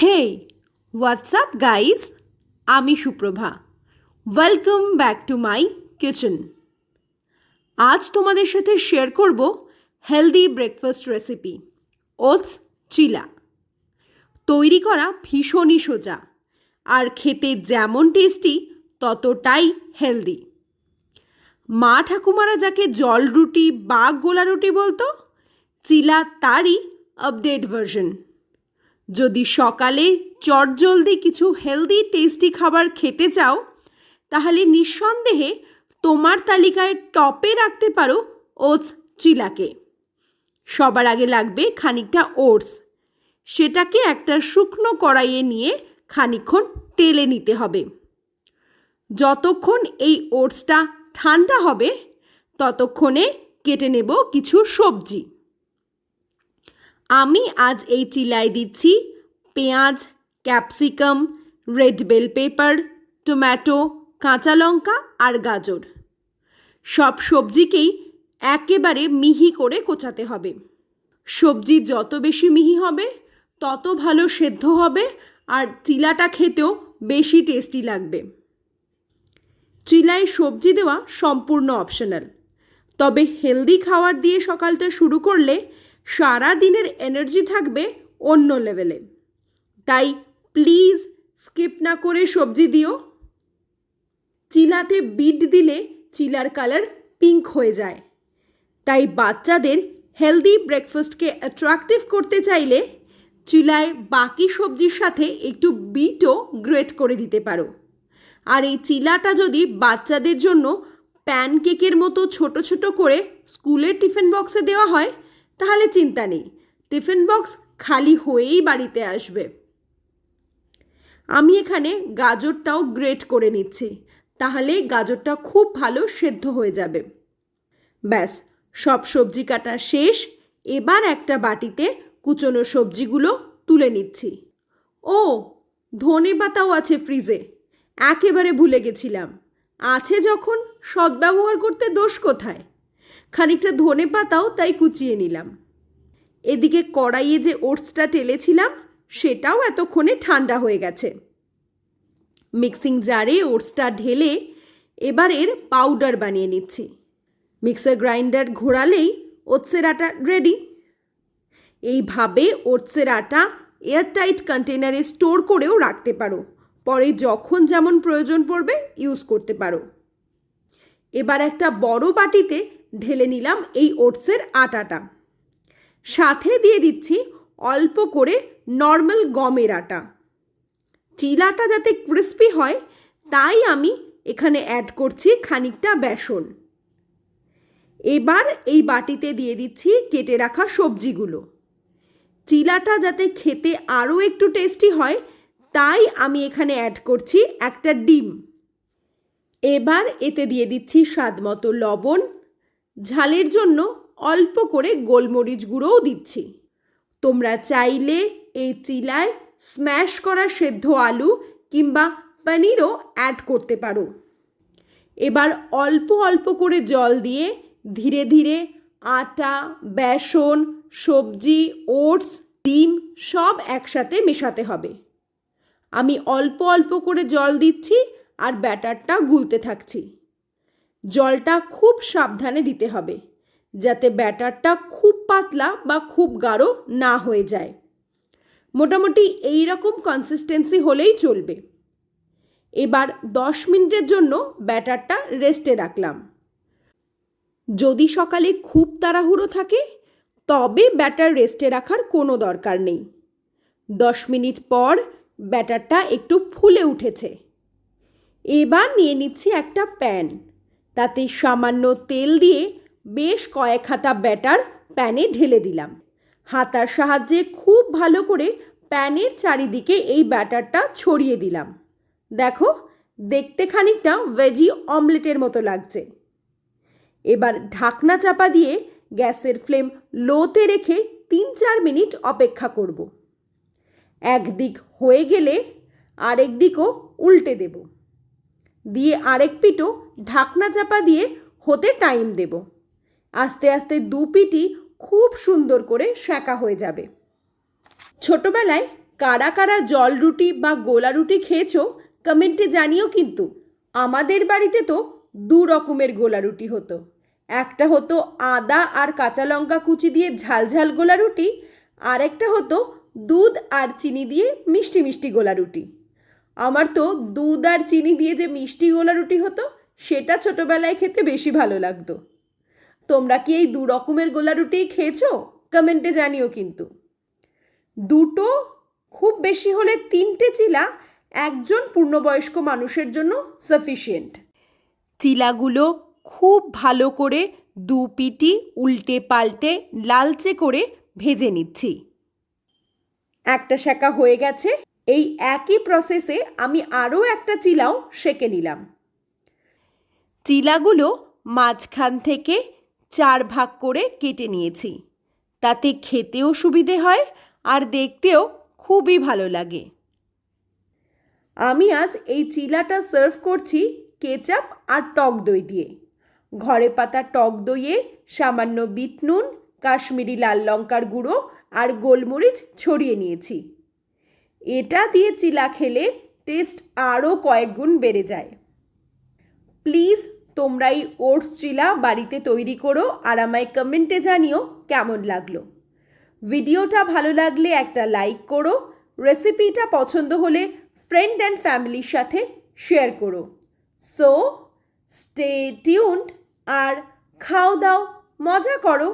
হে WhatsApp guys আমি Suprova. Welcome back to my kitchen আজ তোমাদের সাথে শেয়ার করব healthy breakfast recipe oats chilla তৈরি করা ভীষণই সোজা, আর খেতে যেমন টেস্টি ততটাই হেলদি মা ঠাকুমারা যাকে জল রুটি বা গোলা রুটি বলতো চিলা তারই আপডেট ভার্সন যদি সকালে চটজলদি কিছু হেলদি টেস্টি খাবার খেতে চাও, তাহলে নিঃসন্দেহে তোমার তালিকায় টপে রাখতে পারো ওটস চিলাকে। সবার আগে লাগবে খানিকটা ওটস। সেটাকে একটা শুকনো কড়াইয়ে নিয়ে খানিকক্ষণ টেলে নিতে হবে। যতক্ষণ এই ওটসটা ঠান্ডা হবে, ততক্ষণে কেটে নেব কিছু সবজি। আমি আজ এই চিলায় দিচ্ছি পেঁয়াজ, capsicum, red bell pepper, tomato, কাঁচা লঙ্কা আর গাজর। সব সবজিকেই একেবারে মিহি করে কোচাতে হবে। সবজি যত বেশি মিহি হবে, তত ভালো সেদ্ধ হবে আর চিলাটা খেতেও বেশি টেস্টি লাগবে। চিলায় সবজি দেওয়া সম্পূর্ণ অপশনাল তবে হেলদি খাবার দিয়ে সকালটা শুরু করলে সারা দিনের এনার্জি থাকবে অন্য লেভেলে তাই প্লিজ স্কিপ না করে সবজি দিও। চিলাতে বিট দিলে চিলার কালার পিঙ্ক হয়ে যায়। তাই বাচ্চাদের হেলদি ব্রেকফাস্টকে অ্যাট্রাকটিভ করতে চাইলে চিলায় বাকি সবজির সাথে একটু বিটও গ্রেট করে দিতে পারো। আর এই চিলাটা যদি বাচ্চাদের জন্য প্যানকেকের মতো ছোট ছোট করে স্কুলের টিফিন বক্সে দেওয়া হয় তাহলে চিন্তা নেই। টিফিন বক্স খালি হয়েই বাড়িতে আসবে। আমি এখানে গাজরটাও গ্রেট করে নিচ্ছি। তাহলে গাজরটা খুব ভালো সেদ্ধ হয়ে যাবে। ব্যাস, সব সবজি কাটা শেষ। এবার একটা বাটিতে কুচনো সবজিগুলো তুলে নিচ্ছি। ও, ধনে পাতাও আছে ফ্রিজে। একেবারে ভুলে গেছিলাম। আছে যখন, সদ্ব্যবহার করতে দোষ কোথায়? খানিকটা ধনে পাতাও তাই কুচিয়ে নিলাম। এদিকে কড়াইয়ে যে ওটসটা টেলেছিলাম, সেটাও এতক্ষণে ঠান্ডা হয়ে গেছে। মিক্সিং জারে ওটসটা ঢেলে এবার এর পাউডার বানিয়ে নিচ্ছি। মিক্সার গ্রাইন্ডার ঘোরালেই ওটসের আটা রেডি। এইভাবে ওটসের আটা এয়ারটাইট কন্টেনারে স্টোর করেও রাখতে পারো। পরে যখন যেমন প্রয়োজন পড়বে, ইউজ করতে পারো। এবার একটা বড় বাটিতে ঢেলে নিলাম এই ওটসের আটাটা। সাথে দিয়ে দিচ্ছি অল্প করে নর্মাল গমের আটা। চিলাটা যাতে ক্রিস্পি হয়, তাই আমি এখানে অ্যাড করছি খানিকটা বেসন। এবার এই বাটিতে দিয়ে দিচ্ছি কেটে রাখা সবজিগুলো। চিলাটা যাতে খেতে আরও একটু টেস্টি হয়, তাই আমি এখানে অ্যাড করছি একটা ডিম। এবার এতে দিয়ে দিচ্ছি স্বাদ মতো লবণ ঝালের জন্য অল্প করে গোলমরিচ গুঁড়োও দিচ্ছি। তোমরা চাইলে এই চিলায় স্ম্যাশ করা সেদ্ধ আলু কিংবা পনিরও অ্যাড করতে পারো। এবার অল্প অল্প করে জল দিয়ে ধীরে ধীরে আটা, বেসন, সবজি, ওটস, ডিম সব একসাথে মেশাতে হবে। আমি অল্প অল্প করে জল দিচ্ছি আর ব্যাটারটা গুলতে থাকছি। জলটা খুব সাবধানে দিতে হবে, যাতে ব্যাটারটা খুব পাতলা বা খুব গাঢ় না হয়ে যায়। মোটামুটি এই রকম কনসিস্টেন্সি হলেই চলবে। এবার দশ মিনিটের জন্য ব্যাটারটা রেস্টে রাখলাম। যদি সকালে খুব তাড়াহুড়ো থাকে, তবে ব্যাটার রেস্টে রাখার কোনো দরকার নেই। দশ মিনিট পর ব্যাটারটা একটু ফুলে উঠেছে। এবার নিয়ে নিচ্ছি একটা প্যান। তাতে সামান্য তেল দিয়ে বেশ কয়েক হাতা ব্যাটার প্যানে ঢেলে দিলাম। হাতার সাহায্যে খুব ভালো করে প্যানের চারিদিকে এই ব্যাটারটা ছড়িয়ে দিলাম। দেখো, দেখতে খানিকটা ভেজি অমলেটের মতো লাগছে। এবার ঢাকনা চাপা দিয়ে গ্যাসের ফ্লেম লোতে রেখে তিন চার মিনিট অপেক্ষা করব। একদিক হয়ে গেলে আরেক দিকও উল্টে দেব। দিয়ে আরেক পিঠও ঢাকনা চাপা দিয়ে হতে টাইম দেব। আস্তে আস্তে দু পিঠই খুব সুন্দর করে সেঁকা হয়ে যাবে। ছোটবেলায় কারা কারা জল রুটি বা গোলা রুটি খেয়েছো কমেন্টে জানিও কিন্তু। আমাদের বাড়িতে তো দু রকমের গোলা রুটি হতো। একটা হতো আদা আর কাঁচা লঙ্কা কুচি দিয়ে ঝালঝাল গোলা রুটি আর একটা হতো দুধ আর চিনি দিয়ে মিষ্টি মিষ্টি গোলা রুটি। আমার তো দুধ আর চিনি দিয়ে যে মিষ্টি গোলা রুটি হতো, সেটা ছোটোবেলায় খেতে বেশি ভালো লাগতো। তোমরা কি এই দু রকমের গোলা রুটিই খেয়েছো? কমেন্টে জানিও কিন্তু। দুটো খুব বেশি হলে তিনটে চিলা একজন পূর্ণবয়স্ক মানুষের জন্য সাফিসিয়েন্ট চিলাগুলো খুব ভালো করে দু পিটি উল্টে পাল্টে লালচে করে ভেজে নিচ্ছি। একটা শেখা হয়ে গেছে এই একই প্রসেসে আমি আরও একটা চিলাও সেকে নিলাম। চিলাগুলো মাঝখান থেকে চার ভাগ করে কেটে নিয়েছি। তাতে খেতেও সুবিধে হয় আর দেখতেও খুবই ভালো লাগে। আমি আজ এই চিলাটা সার্ভ করছি কেচাপ আর টক দই দিয়ে। ঘরে পাতা টক দইয়ে সামান্য বিট নুন, কাশ্মীরি লাল লঙ্কার গুঁড়ো আর গোলমরিচ ছড়িয়ে নিয়েছি। এটা দিয়ে চিলা খেলে টেস্ট আরও কয়েক গুণ বেড়ে যায়। প্লিজ তোমরা এই ওটস চিলা বাড়িতে তৈরি করো আর আমায় কমেন্টে জানিও কেমন লাগল। ভিডিওটা ভালো লাগলে একটা লাইক করো রেসিপিটা পছন্দ হলে ফ্রেন্ড অ্যান্ড ফ্যামিলির সাথে শেয়ার করো। সো স্টে টিউনড আর খাও দাও, মজা করো।